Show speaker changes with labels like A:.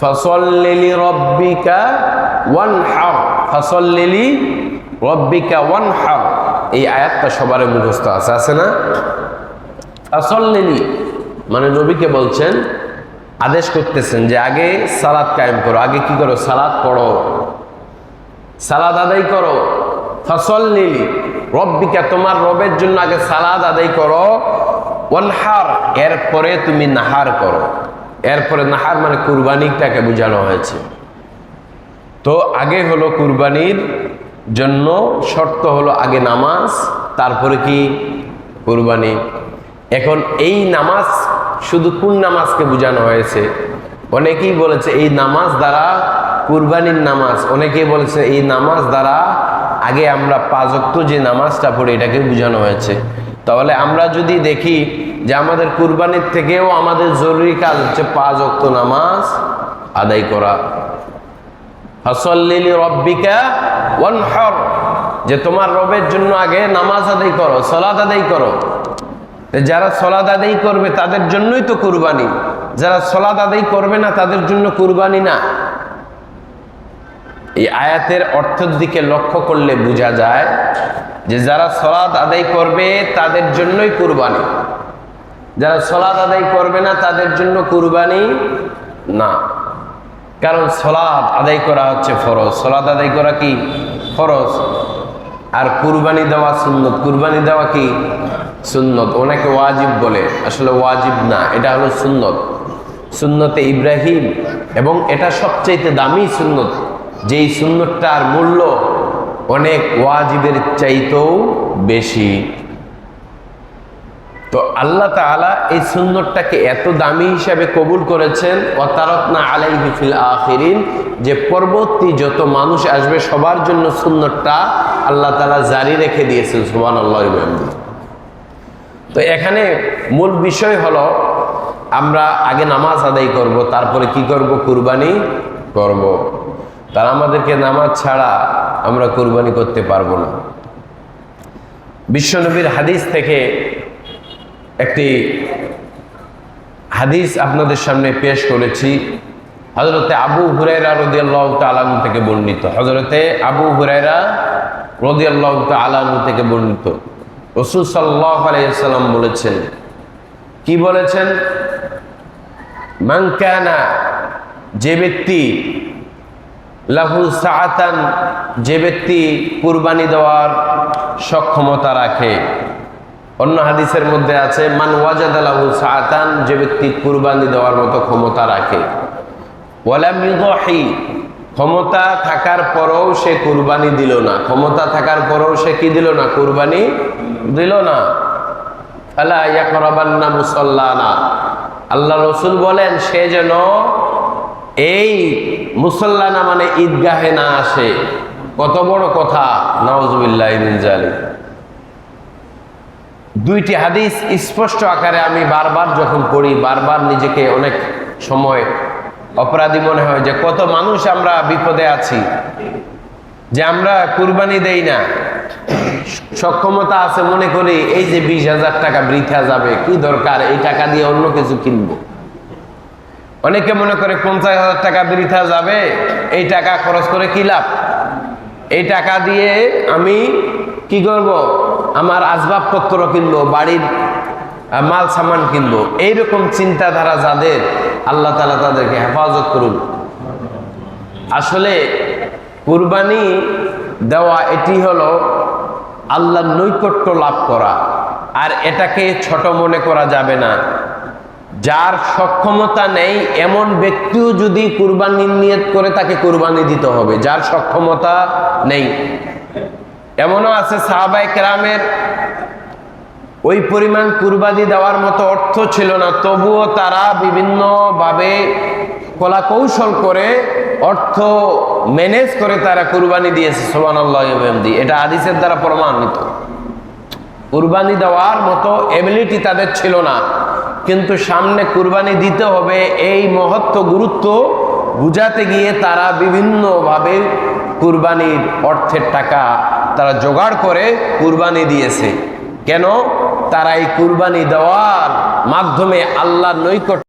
A: ফসল্লিলি রব্বিকা ওয়ান হার ফসল্লিলি রব্বিকা ওয়ান হার এই আয়াতটা সবার মুখস্থ আছে আছে না? ফসল্লিলি মানে নবীকে বলছেন, আদেশ করতেছেন যে আগে সালাদ কায়েম করো। আগে কি করো? সালাদ পড়ো। সালাদ আদায় করো। ফসল ফসল্লিলি রব্বিকা, তোমার রবের জন্য আগে সালাদ আদায় করো। ওয়ান ওয়ানহার, এরপরে তুমি নাহার করো। এরপরে নাহার মানে কুরবানিটাকে বোঝানো হয়েছে। তো আগে হলো কুরবানির জন্য শর্ত হলো আগে নামাজ, তারপরে কি? কুরবানি। এখন এই নামাজ শুধু কোন নামাজকে বোঝানো হয়েছে? অনেকেই বলেছে এই নামাজ দ্বারা কুরবানির নামাজ, অনেকেই বলেছে এই নামাজ দ্বারা আগে আমরা পাঁচক্ত যে নামাজটা পড়ি এটাকে বোঝানো হয়েছে। তাহলে আমরা যদি দেখি যে আমাদের কুরবানির থেকেও আমাদের জরুরি কাজ হচ্ছে পাঁচ অক্ত নামাজ আদায় করা। ফসল্লিলি রব্বিকা ওয়ানহর। যে তোমার রবের জন্য আগে নামাজ আদায় করো সলাদ আদায় করো। যারা সলাদ আদায় করবে তাদের জন্যই তো কুরবানি। যারা সলাদ আদায় করবে না তাদের জন্য কুরবানি না। এই আয়াতের অর্থের দিকে লক্ষ্য করলে বোঝা যায় যে যারা সলাদ আদায় করবে তাদের জন্যই কুরবানি। যারা সলাদ আদায় করবে না, তাদের জন্য কুরবানি না। কারণ সলাদ আদায় করা হচ্ছে ফরজ। সলাদ আদায় করা কি? ফরজ। আর কুরবানি দেওয়া সুন্নত। কুরবানি দেওয়া কি? সুন্নত। অনেকে ওয়াজিব বলে, আসলে ওয়াজিব না, এটা হলো সুন্নত। সুন্নতে ইব্রাহিম, এবং এটা সবচাইতে দামি সুন্নত। যেই সুন্নতটার মূল্য অনেক ওয়াজিদের চাইতেও বেশি। তো আল্লাহ তাআলা এই সুন্দরটাকে এত দামি হিসাবে কবুল করেছেন অতারতনা আলাইহি ফিল আখিরিন, যে পরবর্তী যত মানুষ আসবে সবার জন্য সুন্দরটা আল্লাহ তাআলা জারি রেখে দিয়েছেন, সুবহানাল্লাহ তো এখানে মূল বিষয় হলো, আমরা আগে নামাজ আদায় করব, তারপরে কি করব? কুরবানি করব। তারা আমাদেরকে নামাজ ছাড়া আমরা কোরবানি করতে পারব না। বিশ্বনবীর হাদিস থেকে একটি হাদিস আপনাদের সামনে পেশ করেছি। হজরতে আবু হুরাইরা রদিয়াল্লাহ তালান থেকে বর্ণিত। হজরতে আবু হুরাইরা রদিয়াল্লাহ তালান থেকে বর্ণিত। রসুল সাল্লাহ আলাইসাল্লাম বলেছেন, কি বলেছেন? মাংকানা যে ব্যক্তি লাহু সাআতান, যে ব্যক্তি কুরবানি দেওয়ার সক্ষমতা রাখে। অন্য হাদিসের মধ্যে আছে, মান ওয়াজাদালাহু সাআতান, যে ব্যক্তি কুরবানি দেওয়ার মতো ক্ষমতা রাখে। ওয়ালাম ক্ষমতা থাকার পরেও সে কুরবানি দিল না। ক্ষমতা থাকার পরেও সে কি দিল না? কুরবানি দিল না। ফালা ইয়াকরাবান্না মুসাল্লানা। আল্লাহ রসুল বলেন, সে যেন এই মুসল্লানা মানে ঈদগাহে না আসে। কত বড় কথা। নওয়াজবিল্লাহ দুইটি হাদিস স্পষ্ট আকারে আমি বারবার যখন পড়ি, বারবার নিজেকে অনেক সময় অপরাধী মনে হয় যে কত মানুষ আমরা বিপদে আছি, যে আমরা কুরবানি দেই না। সক্ষমতা আছে মনে করি, এই যে বিশ হাজার টাকা বৃথা যাবে, কি দরকার? এই টাকা দিয়ে অন্য কিছু কিনবো। অনেকে মনে করে পঞ্চাশ হাজার টাকা বৃথা যাবে, এই টাকা খরচ করে কি লাভ? এই টাকা দিয়ে আমি কি করব? আমার আসবাবপত্র কিনবো, বাড়ির মাল সামান কিনবো। এইরকম চিন্তাধারা যাদের, আল্লাহ তালা তাদেরকে হেফাজত করুন। আসলে কুরবানি দেওয়া এটি হলো আল্লাহর নৈকট্য লাভ করা, আর এটাকে ছোট মনে করা যাবে না। যার সক্ষমতা নেই, এমন ব্যক্তিও যদি কুরবানি নিয়ত করে তাকে কুরবানি দিতে হবে, যার সক্ষমতা নেই। এমনও আছে সাহাবাই কেরামের, ওই পরিমাণ কুরবানি দেওয়ার মতো অর্থ ছিল না, তবুও তারা বিভিন্নভাবে কলা কৌশল করে অর্থ ম্যানেজ করে তারা কুরবানি দিয়েছে সোমান আল্লাহদি এটা আদিসের দ্বারা প্রমাণিত। কুরবানি দেওয়ার মতো এবিলিটি তাদের ছিল না। কিন্তু সামনে কুরবানি দিতে হবে, এই মহত্ব গুরুত্ব বুঝাতে গিয়ে তারা বিভিন্নভাবে কুরবানির অর্থের টাকা তারা জোগাড় করে কুরবানি দিয়েছে। কেন? তারা এই কুরবানি দেওয়ার মাধ্যমে আল্লাহ নৈকট